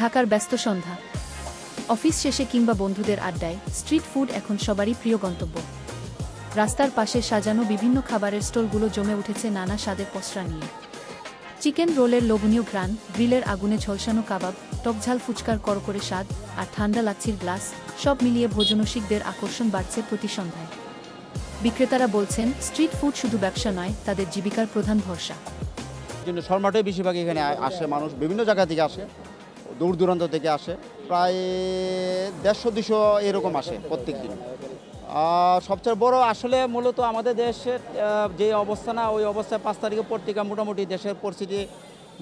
ঢাকার ব্যস্ত সন্ধ্যা। অফিস শেষে কিংবা বন্ধুদের আড্ডায়, স্ট্রিট ফুড এখন সবারই প্রিয় গন্তব্য। রাস্তার পাশে সাজানো বিভিন্ন খাবারের স্টলগুলো জমে উঠেছে নানা স্বাদের পসরা নিয়ে। চিকেন রোলের লোভনীয় ঘ্রাণ, গ্রিলের আগুনে ঝলসানো কাবাব টকঝাল ফুচকার করকরে স্বাদ আর ঠান্ডা লাচ্ছির গ্লাস সব মিলিয়ে ভোজনসিকদের আকর্ষণ বাড়ছে প্রতি সন্ধ্যায়। বিক্রেতারা বলছেন, স্ট্রিট ফুড শুধু ব্যবসা নয়, তাদের জীবিকার প্রধান ভরসা। জন্য শর্মাটাই বেশিরভাগ এখানে আসে, মানুষ বিভিন্ন জায়গা থেকে আসে। দূর দূরান্ত থেকে আসে। প্রায় দেড়শো দুশো এরকম আসে প্রত্যেক দিন সবচেয়ে বড় আসলে মূলত আমাদের দেশের যে অবস্থা না ওই অবস্থায় পাঁচ তারিখের পত্রিকা মোটামুটি দেশের পরিস্থিতি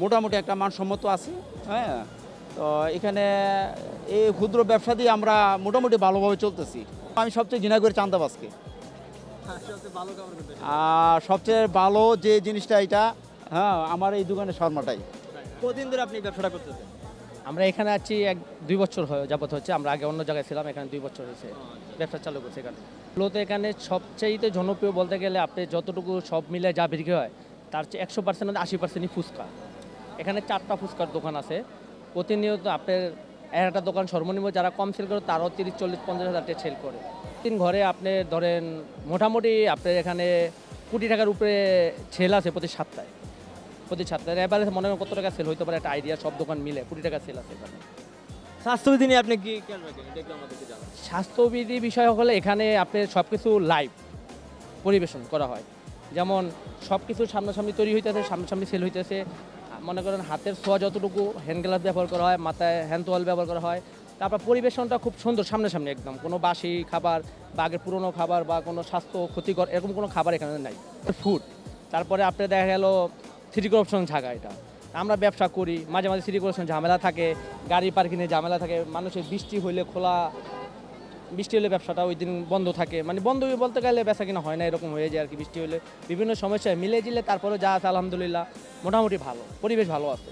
মোটামুটি একটা মানসম্মত আছে হ্যাঁ? তো এখানে এই ক্ষুদ্র ব্যবসা দিয়ে আমরা মোটামুটি ভালোভাবে চলতেছি। আমি সবচেয়ে ঘৃণা করি চান্দাবাজকে। আর সবচেয়ে ভালো যে জিনিসটা এটা হ্যাঁ আমার এই দোকানে শর্মাটাই। কদিন ধরে আপনি ব্যবসাটা করতেছেন? আমরা এখানে আছি এক দুই বছর হয় যাবত হচ্ছে। আমরা আগে অন্য জায়গায় ছিলাম, এখানে দুই বছর হয়েছে। ব্যবসা চালু করছে এখানে। মূলত এখানে সবচাইতে জনপ্রিয় বলতে গেলে আপনি যতটুকু সব মিলে যা বিক্রি হয়, তার চেয়ে একশো পার্সেন্ট আশি পার্সেন্টই ফুচকা। এখানে চারটা ফুচকার দোকান আছে। প্রতিনিয়ত আপনার একটা দোকান সর্বনিম্ন যারা কম সেল করে, তারাও তিরিশ, চল্লিশ, পঞ্চাশ হাজার সেল করে। তিন ঘরে আপনি ধরেন, মোটামুটি আপনার এখানে কোটি টাকার উপরে সেল আছে প্রতি সপ্তাহে। প্রতি সপ্তাহে এবারে মনে হয় কত টাকা সেল হইতে পারে? একটা আইডিয়া সব দোকান মিলে কুড়ি টাকা সেল আছে এখানে। স্বাস্থ্যবিধি নিয়ে আপনি কি খেয়াল রাখেন? এটা একটু আমাদেরকে জানান। স্বাস্থ্যবিধি বিষয় হলে এখানে আপনার সব কিছু লাইভ পরিবেশন করা হয়। যেমন সব কিছু সামনাসামনি তৈরি হইতেছে সামনাসামনি সেল হইতেছে। মনে করেন হাতের ছোঁয়া যতটুকু হ্যান্ড গ্লাভস ব্যবহার করা হয় মাথায় হ্যান্ড তোয়াল ব্যবহার করা হয়। তারপর পরিবেশনটা খুব সুন্দর সামনাসামনি একদম। কোনো বাসি খাবার বা আগের পুরনো খাবার বা কোনো স্বাস্থ্য ক্ষতিকর এরকম কোনো খাবার এখানে নাই। ফুড তারপরে আপনি দেখা গেল সিটি করাপশন জায়গা এটা। আমরা ব্যবসা করি, মাঝে মাঝে সিটি করাপশন ঝামেলা থাকে, গাড়ি পার্কিংয়ে ঝামেলা থাকে, মানুষের বৃষ্টি হইলে খোলা, বৃষ্টি হলে ব্যবসাটা ওই দিন বন্ধ থাকে। মানে বন্ধ বলতে গেলে বেচা কিনা হয় না, এরকম হয়ে যায় আর কি বৃষ্টি হলে বিভিন্ন সমস্যায় মিলে জিলে তারপরে যা আছে আলহামদুলিল্লাহ, মোটামুটি ভালো, পরিবেশ ভালো আছে।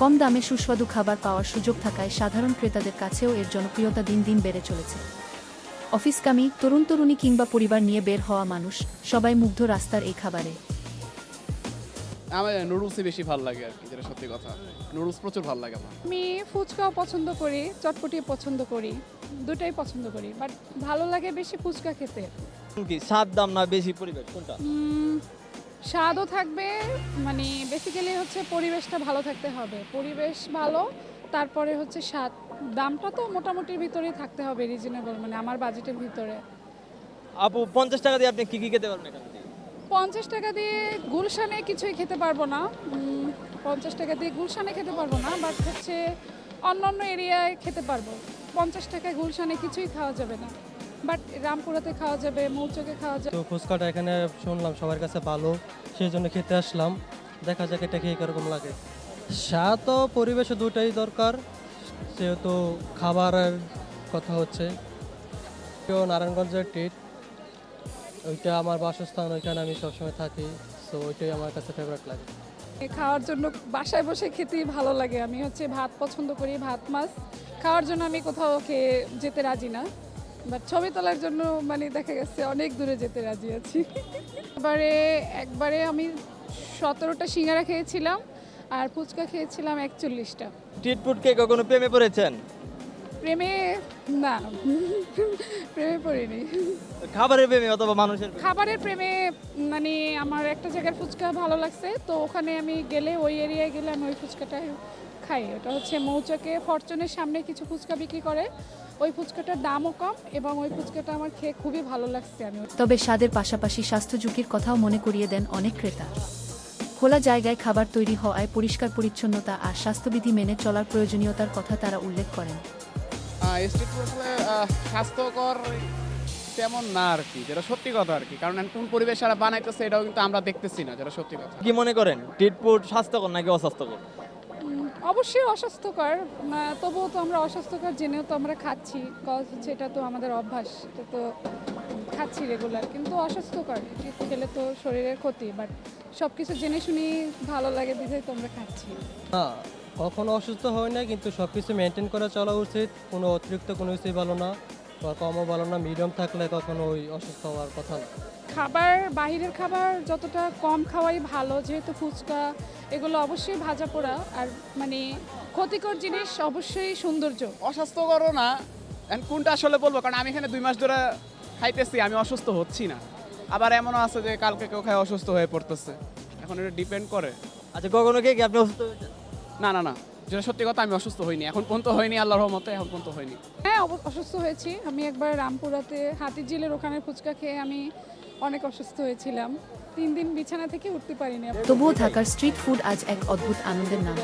কম দামে সুস্বাদু খাবার পাওয়ার সুযোগ থাকায় সাধারণ ক্রেতাদের কাছেও এর জনপ্রিয়তা দিন দিন বেড়ে চলেছে। অফিসকামী, তরুণ তরুণী কিংবা পরিবার নিয়ে বের হওয়া মানুষ সবাই মুগ্ধ রাস্তার এই খাবারে। আমার নুডলসই বেশি ভালো লাগে আর কি যেটা সত্যি কথা। নুডলস প্রচুর ভালো লাগে আমার। আমি ফুচকাও পছন্দ করি চটপটি পছন্দ করি দুটাই পছন্দ করি বাট ভালো লাগে বেশি ফুচকা খেতে। কি? স্বাদ দাম না বেশি পরিবেশ? কোনটা? স্বাদও থাকবে মানে বেসিক্যালি হচ্ছে পরিবেশটা ভালো থাকতে হবে। পরিবেশ ভালো তারপরে হচ্ছে স্বাদ। দামটা তো মোটামুটির ভিতরেই থাকতে হবে রিজনেবল মানে আমার বাজেটের ভিতরে। আপু পঞ্চাশ টাকা দিয়ে আপনি কি কি খেতে পারবেন এখান থেকে? পঞ্চাশ টাকা দিয়ে গুলশানে কিছুই খেতে পারব না। পঞ্চাশ টাকা দিয়ে গুলশানে খেতে পারব না বাট হচ্ছে অন্য অন্য এরিয়ায় খেতে পারব। পঞ্চাশ টাকায় গুলশানে কিছুই খাওয়া যাবে না। বাট রামপুরাতে খাওয়া যাবে, মৌচকে খাওয়া যাবে। তো ফুচকাটা এখানে শুনলাম সবার কাছে ভালো, সেই জন্য খেতে আসলাম। দেখা যাক এটা খেয়ে কীরকম লাগে। স্বাদ তো পরিবেশে দুটাই দরকার যেহেতু খাবারের কথা হচ্ছে। প্রিয় নারায়ণগঞ্জের টিট ওইটা আমার বাসস্থান ওইখানে আমি সবসময় থাকি সো ওইটাই আমার কাছে ফেভারিট লাগে। খাওয়ার জন্য বাসায় বসে খেতেই ভালো লাগে। আমি হচ্ছে ভাত পছন্দ করি ভাত মাছ। খাওয়ার জন্য আমি কোথাও খেয়ে যেতে রাজি না। বাট ছবি তোলার জন্য মানে দেখা গেছে অনেক দূরে যেতে রাজি আছি। এবারে একবারে আমি সতেরোটা সিঙ্গারা খেয়েছিলাম আর ফুচকা খেয়েছিলাম একচল্লিশটা। স্ট্রিট ফুড কে কখনো প্রেমে পড়েছেন? প্রেমে না প্রেমে পড়িনি। খাবারের প্রেমে অথবা মানুষের খাবারের প্রেমে মানে আমার একটা জায়গার ফুচকা ভালো লাগছে তো ওখানে আমি গেলে ওই এরিয়ায় গেলে আমি ওই ফুচকাটা খাই। ওটা হচ্ছে মৌচাকে ফরচুনের সামনে কিছু ফুচকা বিক্রি করে। ওই ফুচকাটার দামও কম এবং ওই ফুচকাটা আমার খেয়ে খুবই ভালো লাগছে আমি। তবে স্বাদের পাশাপাশি স্বাস্থ্য ঝুঁকির কথাও মনে করিয়ে দেন অনেক ক্রেতা। খোলা জায়গায় খাবার তৈরি হওয়ায় পরিষ্কার পরিচ্ছন্নতা আর স্বাস্থ্যবিধি মেনে চলার প্রয়োজনীয়তার কথা তারা উল্লেখ করেন। স্ট্রিট ফুড আসলে স্বাস্থ্যকর তেমন না আর কি যেটা সত্যি কথা আর কি। কারণ এখন কোন পরিবেশ যারা বানাইতেছে এটাও কিন্তু আমরা দেখতেছি না যেটা সত্যি কথা। কি মনে করেন স্ট্রিট ফুড স্বাস্থ্যকর নাকি অস্বাস্থ্যকর? অবশ্যই অস্বাস্থ্যকর তবুও তো আমরা অস্বাস্থ্যকর জেনেও তো আমরা খাচ্ছি কজ হচ্ছে এটা তো আমাদের অভ্যাস এটা তো খাচ্ছি রেগুলার কিন্তু অস্বাস্থ্যকর খেলে তো শরীরের ক্ষতি বাট সব কিছু জেনে শুনি ভালো লাগে বিধায় তো আমরা খাচ্ছি। কখনো অসুস্থ হয় না কিন্তু সব কিছু মেনটেন করে চলা উচিত। কোনো অতিরিক্ত কোনো কিছুই ভালো না বা কমও ভালো না মিডিয়াম থাকলে কখনো ওই অসুস্থ হওয়ার কথা না। খাবার বাইরের খাবার যতটা কম খাওয়াই ভালো যেহেতু ফুচকা এগুলো অবশ্যই ভাজা পোড়া আর মানে ক্ষতিকর জিনিস অবশ্যই সৌন্দর্য। অস্বাস্থ্যকরও না কোনটা আসলে বলব? কারণ আমি এখানে দুই মাস ধরে খাইতেছি আমি অসুস্থ হচ্ছি না। আবার এমনও আছে যে কালকে কেউ খায় অসুস্থ হয়ে পড়তেছে। এখন এটা ডিপেন্ড করে। আচ্ছা কখনো কি কি আপনি অসুস্থ হয়েছেন? না না না। যেটা সত্যি কথা আমি অসুস্থ হইনি। এখন পর্যন্ত হয়নি আল্লাহর রহমতে এখন পর্যন্ত হয়নি। হ্যাঁ অসুস্থ হয়েছি। আমি একবার রামপুরাতে হাতিঝিলের ওখানে ফুচকা খেয়ে আমি অনেক অসুস্থ হয়েছিলাম। তিন দিন বিছানা থেকে উঠতে পারিনি। তবুও ঢাকার স্ট্রিট ফুড আজ এক অদ্ভুত আনন্দের নাম।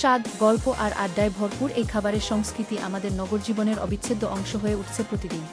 স্বাদ গল্প আর আড্ডায় ভরপুর এই খাবারের সংস্কৃতি আমাদের নগর জীবনের অবিচ্ছেদ্য অংশ হয়ে উঠছে প্রতিদিন।